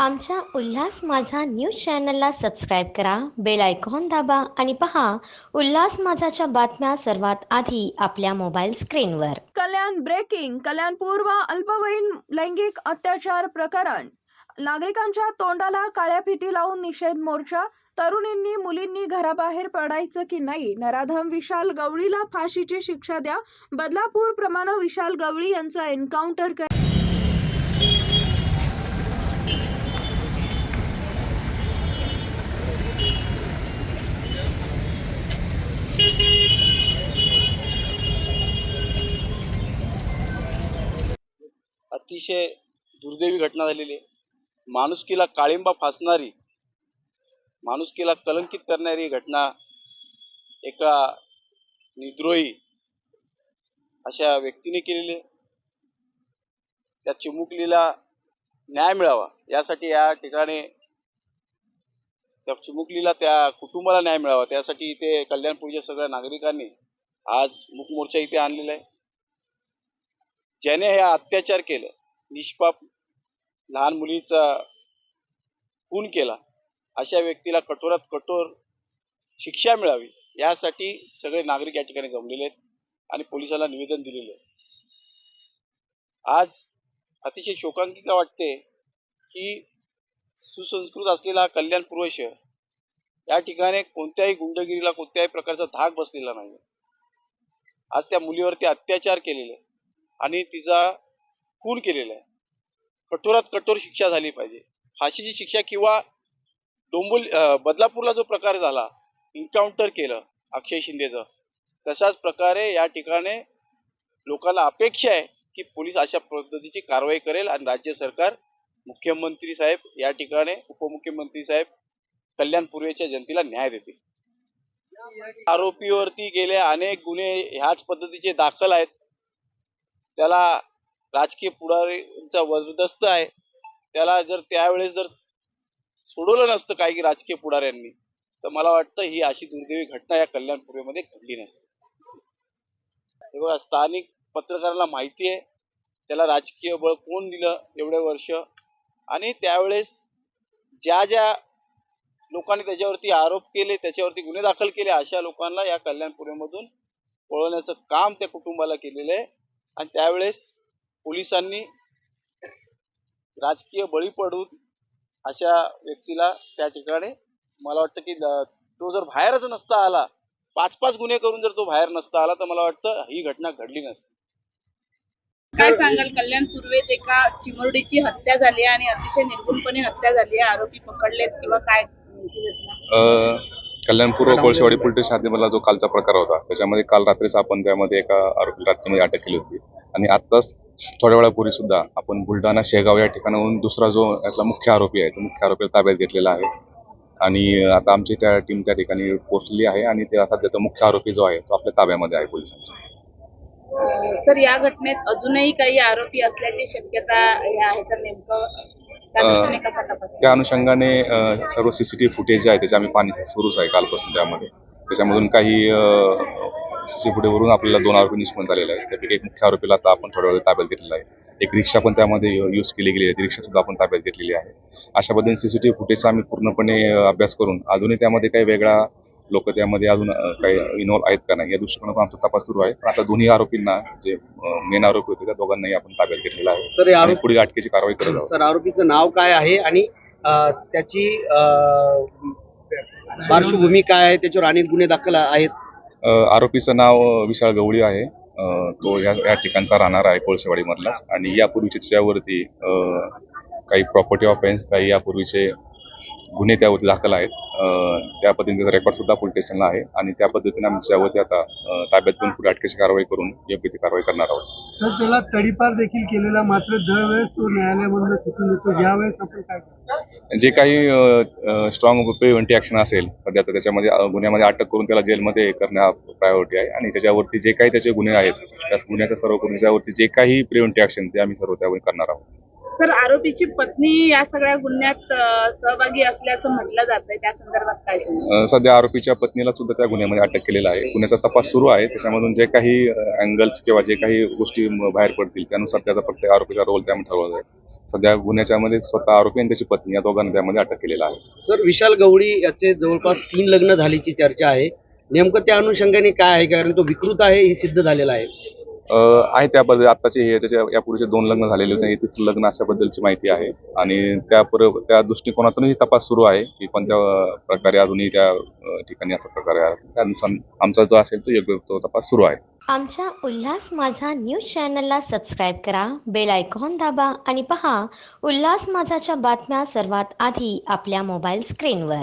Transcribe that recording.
आमच्या उल्हास माझा न्यूज चॅनलला सबस्क्राईब करा बेल आयकॉन दाबा आणि पहा उल्हास माझाच्या बातम्या सर्वात आधी आपल्या मोबाईल स्क्रीनवर. कल्याण ब्रेकिंग कल्याण पूर्व अल्पवयीन लैंगिक अत्याचार प्रकरण. नागरिकांच्या तोंडाला काळ्या फिती लावून निषेध मोर्चा. तरुणींनी मुलींनी घराबाहेर पडायचं की नाही? नराधम विशाल गवळीला फाशीची शिक्षा द्या. बदलापूर प्रमाणे विशाल गवळी यांचा एन्काउंटर कर अतिशय दुर्दैवी घटना झालेली आहे. माणुसकीला काळिंबा फासणारी माणुसकीला कलंकित करणारी घटना एका निद्रोही अशा व्यक्तीने केलेली आहे. त्या चिमुकलीला न्याय मिळावा यासाठी या ठिकाणी त्या चिमुकलीला त्या कुटुंबाला न्याय मिळावा त्यासाठी इथे कल्याणपूरच्या सगळ्या नागरिकांनी आज मुकमोर्चा इथे आणलेला आहे. ज्याने हे अत्याचार केलं निष्पाप लहान मुलीचा खून केला. अशा व्यक्तीला कठोरात कठोर शिक्षा मिळावी यासाठी सगळे नागरिक या ठिकाणी जमलेले आहेत आणि पोलिसाला निवेदन दिलेले आहे. आज अतिशय शोकांकिका वाटते की सुसंस्कृत असलेला कल्याण पूर्व शहर या ठिकाणी कोणत्याही गुंडगिरीला कोणत्याही प्रकारचा धाक बसलेला नाही आज त्या मुलीवरती अत्याचार केलेले आणि तिचा खून केलेला आहे. कठोरात कठोर शिक्षा झाली पाहिजे. फाशीची शिक्षा किंवा डोंबोली बदलापूरला जो प्रकार झाला एन्काउंटर केलं अक्षय शिंदेचं तशाच प्रकारे या ठिकाणी लोकांना अपेक्षा आहे की पोलीस अशा पद्धतीची कारवाई करेल आणि राज्य सरकार मुख्यमंत्री साहेब या ठिकाणी उपमुख्यमंत्री साहेब कल्याण पूर्वेच्या जनतेला न्याय देतील. आरोपीवरती गेले अनेक गुन्हे ह्याच पद्धतीचे दाखल आहेत. त्याला राजकीय पुढारीचा वर्दस्त आहे. त्याला जर त्यावेळेस जर सोडवलं नसतं काही राजकीय पुढाऱ्यांनी तर मला वाटतं ही अशी दुर्दैवी घटना या कल्याणपूर्वेमध्ये घडली नसते. हे बघा स्थानिक पत्रकाराला माहिती आहे. त्याला राजकीय बळ कोण दिलं एवढे वर्ष? आणि त्यावेळेस ज्या ज्या लोकांनी त्याच्यावरती आरोप केले त्याच्यावरती गुन्हे दाखल केले अशा लोकांना या कल्याणपुरेमधून पळवण्याचं काम त्या कुटुंबाला केलेलं आहे. आणि त्यावेळेस पोलिसांनी राजकीय बळी पडून अशा व्यक्तीला त्या ठिकाणी मला वाटतं की द- तो जर बाहेरच नसता आला पाच पाच गुन्हे करून जर तो बाहेर नसता आला तर मला वाटतं ही घटना घडली नसती. काय सांगाल? कल्याण पूर्वेत एका चिमुरडीची हत्या झाली आणि अतिशय निर्गुणपणे हत्या झाली आहे. आरोपी पकडलेत किंवा काय? घटना अ, कल्याणपूर्व कोळशेवाडी पोलीस स्टेशनमधला जो कालचा प्रकार होता त्याच्यामध्ये काल रात्रीच आपण त्यामध्ये एका आरोपी रात्रीमध्ये अटक केली होती. आणि आत्ताच थोड्या वेळापूर्वी सुद्धा आपण बुलढाणा शेगाव या ठिकाणाहून दुसरा जो यातला मुख्य आरोपी आहे तो मुख्य आरोपीला ताब्यात घेतलेला आहे. आणि आता आमची त्या टीम त्या ठिकाणी पोहोचलेली आहे आणि ते आता त्याचा मुख्य आरोपी जो आहे तो आपल्या ताब्यामध्ये आहे पोलिसांच्या अं, सर या घटनेत अजूनही काही आरोपी असल्याची शक्यता आहे तर नेमकं? त्या अनुषंगाने सर्व सीसीटीव्ही फुटेज जे आहे त्याचे आम्ही पाहणी सुरूच आहे कालपासून त्यामध्ये. त्याच्यामधून काही सीसी फुटेजवरून आपल्याला दोन आरोपी निष्पन्न झालेले आहेत. त्यापैकी एक मुख्य आरोपीला आता आपण थोड्या वेळ ताब्यात घेतलेला आहे. एक रिक्षा पण त्यामध्ये यूज केली गेली आहे. ती रिक्षा सुद्धा आपण ताब्यात घेतलेली आहे. अशा पद्धतीने सीसीटीव्ही फुटेजचा आम्ही पूर्णपणे अभ्यास करून अजूनही त्यामध्ये काही वेगळा लोक त्यामध्ये अजून काही इन्व्हॉल्व आहेत का नाही या दृष्टिकोनातून आमचा तपास सुरू आहे. पण आता दोन्ही आरोपींना जे मेन आरोपी होते त्या दोघांनाही आपण ताब्यात घेतलेला आहे. सर पुढील अटकेची कारवाई करत आहोत. सर आरोपीचं नाव काय आहे आणि त्याची पार्श्वभूमी काय आहे? त्याच्यावर अनेक गुन्हे दाखल आहेत. आरोपीचं नाव विशाळ गवळी आहे. तो या या ठिकाणचा राहणार आहे कोळसेवाडीमधलाच आणि यापूर्वीचे त्याच्यावरती काही प्रॉपर्टी ऑफेन्स काही यापूर्वीचे गुन्हे त्यावरती दाखल आहेत. त्या पद्धतीचा रेकॉर्ड सुद्धा पोलीस स्टेशनला आहे. आणि त्या पद्धतीने आम्ही त्यावरती आता ताब्यात घेऊन पुढे अटकेची कारवाई करून योग्य ती कारवाई करणार आहोत. सर त्याला तडीपार देखील केलेला मात्र दरवेळेस तो न्यायालयामधून सुटून येतो यावेळेस आपण काय जे काही स्ट्रॉंग प्रिव्हेंटिव्ह ॲक्शन असेल सध्या तर त्याच्यामध्ये गुन्ह्यामध्ये अटक करून त्याला जेलमध्ये करणं प्रायोरिटी आहे. आणि त्याच्यावरती जे काही त्याचे गुन्हे आहेत त्या गुन्ह्याच्या सर्व गुन्ह्याच्यावरती जे काही प्रिव्हेंटिव्ह ॲक्शन ते आम्ही सर्व त्यावर करणार आहोत. सर आरोपीची पत्नी या सगळ्या गुन्ह्यात सहभागी असल्याचं म्हटलं जातंय. त्या संदर्भात काय सध्या आरोपीच्या पत्नीला सुद्धा त्या गुन्ह्यामध्ये अटक केलेला आहे. गुन्ह्याचा तपास सुरू आहे. त्याच्यामधून जे काही अँगल्स किंवा जे काही गोष्टी बाहेर पडतील त्यानुसार त्याचा प्रत्येक आरोपीचा रोल त्यामध्ये ठरवला जाईल. सध्या गुन्ह्याच्या मध्ये स्वतः आरोपी आणि त्याची पत्नी या दोघांना त्यामध्ये अटक केलेला आहे. सर विशाल गवळी याचे जवळपास तीन लग्न झाल्याची चर्चा आहे. नेमकं त्या अनुषंगाने काय आहे? कारण तो विकृत आहे हे सिद्ध झालेलं आहे. आहे त्याबद्दल आत्ताचे हे त्याच्या यापूर्वीचे दोन लग्न झालेले होते. तिसरं लग्न अशाबद्दलची माहिती आहे. आणि त्या पर त्या दृष्टिकोनातूनही तपास सुरू आहे की कोणत्या प्रकारे अजूनही त्या ठिकाणी असा प्रकार त्यानुसार आमचा जो असेल तो योग्य तो तपास सुरू आहे. आमच्या उल्हास माझा न्यूज चॅनलला सबस्क्राईब करा बेल आयकॉन दाबा आणि पहा उल्हास माझाच्या बातम्या सर्वात आधी आपल्या मोबाईल स्क्रीनवर.